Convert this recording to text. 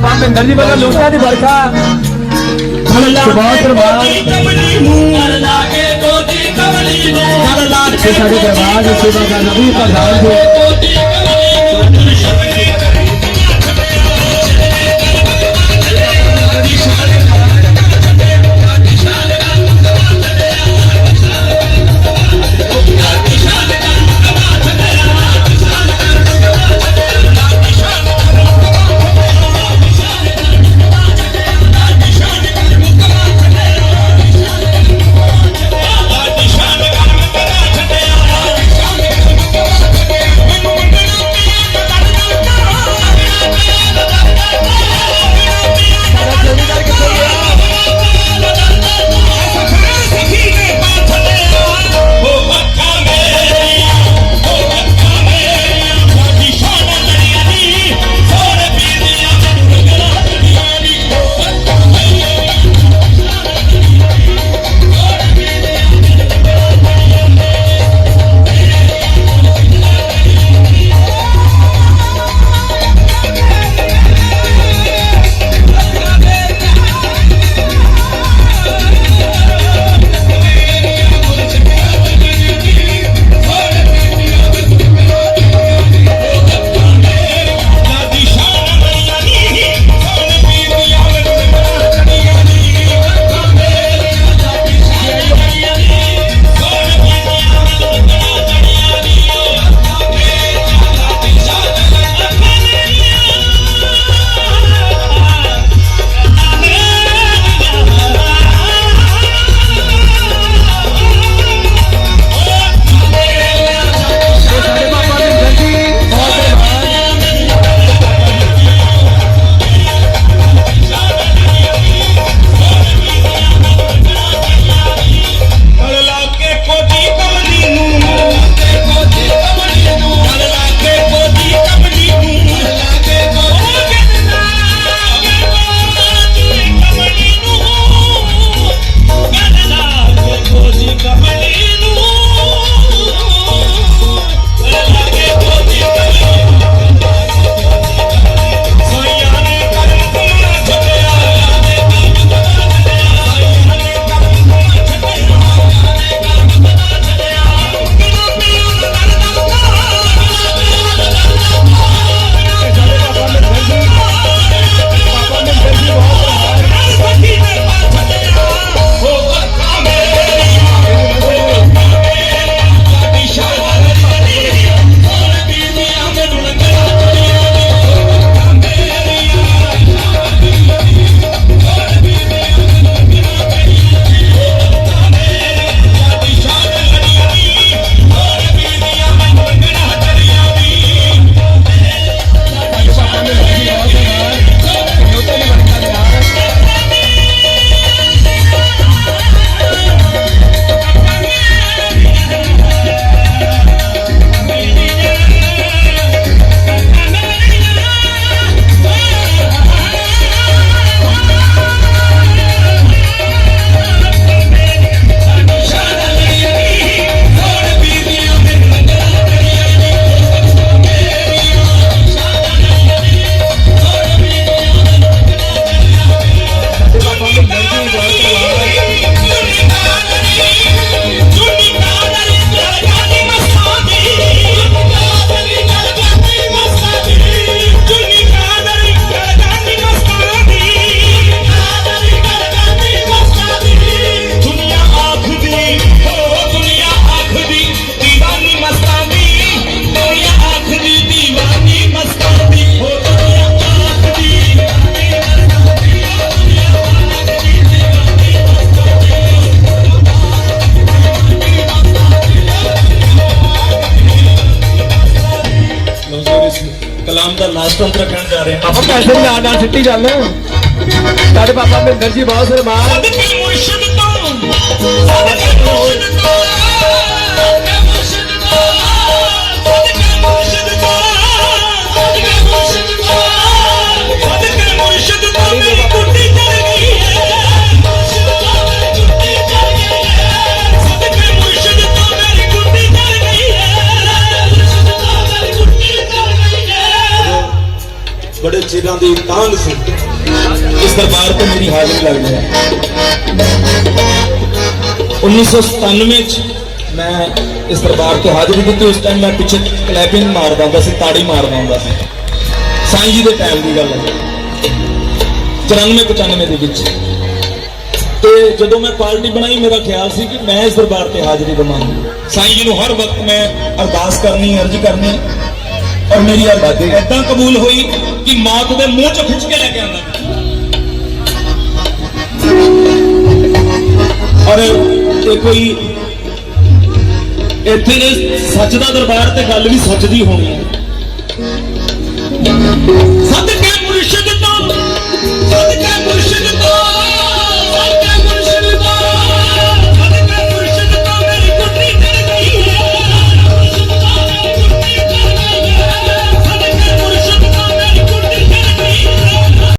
ਬਾਬਾ ਮਹਿੰਦਰ ਲੋਕਾਂ ਦੀ ਵਰਖਾ। ਸੁਭਾਸ਼ ਸਾਡੇ ਦਰਬਾਰ ਸੇਵਾ ਦਾ ਨਵੀਂ ਪ੍ਰਧਾਨ ਦੇ। ਰਾਜਤੰਤਰ ਰੱਖਣ ਜਾ ਰਹੇ ਹਾਂ ਆਪਾਂ ਪੈਸੇ ਨਾਲ ਨਾਲ ਸਿੱਟੀ ਚੱਲ ਸਾਡੇ ਪਾਪਾ ਮਹਿੰਦਰ ਜੀ ਬਹੁਤ ਮੁਰਸ਼ਿਦ ਤੋਂ। ਮੁਰਸ਼ਿਦ ਤੋਂ। ਬੜੇ ਦੀ ਤਾਂਗ ਸੀ ਇਸ ਦਰਬਾਰ ਤੇ ਮੇਰੀ ਹਾਜ਼ਰੀ ਲੱਗਦੀ ਜਾਏ 1997 ਚ ਮੈਂ ਇਸ ਦਰਬਾਰ ਤੇ ਹਾਜ਼ਰੀ ਦਿੱਤੀ। ਉਸ ਟਾਈਮ ਮੈਂ ਪਿੱਛੇ ਕਲੈਪਿੰਗ ਮਾਰਦਾ ਹੁੰਦਾ ਸੀ, ਤਾੜੀ ਮਾਰਦਾ ਹੁੰਦਾ ਸੀ। ਸਾਈਂ ਜੀ ਦੇ ਟਾਈਮ ਦੀ ਗੱਲ ਹੈ। 94 95 ਦੇ ਵਿੱਚ। ਤੇ ਜਦੋਂ ਮੈਂ ਪਾਰਟੀ ਬਣਾਈ, ਮੇਰਾ ਖਿਆਲ ਸੀ ਕਿ ਮੈਂ ਇਸ ਦਰਬਾਰ ਤੇ ਹਾਜ਼ਰੀ ਦਵਾਂਗਾ। ਸਾਈਂ ਜੀ ਨੂੰ ਹਰ ਵਕਤ ਮੈਂ ਅਰਦਾਸ ਕਰਨੀ, ਅਰਜ਼ ਕਰਨੀ ਔਰ ਮੇਰੀ ਅਰਦਾਸ ਏਦਾਂ ਕਬੂਲ ਹੋਈ ਕਿ ਮੌਤ ਦੇ ਮੂੰਹ ਚ ਖਿੱਚ ਕੇ ਲੈ ਕੇ ਆਂਦਾ ਔਰ ਇਹ ਕੋਈ ਇੱਥੇ ਸੱਚ ਦਾ ਦਰਬਾਰ ਤੇ ਗੱਲ ਵੀ ਸੱਚ ਦੀ ਹੋਣੀ ਹੈ। ਸਦਕੇ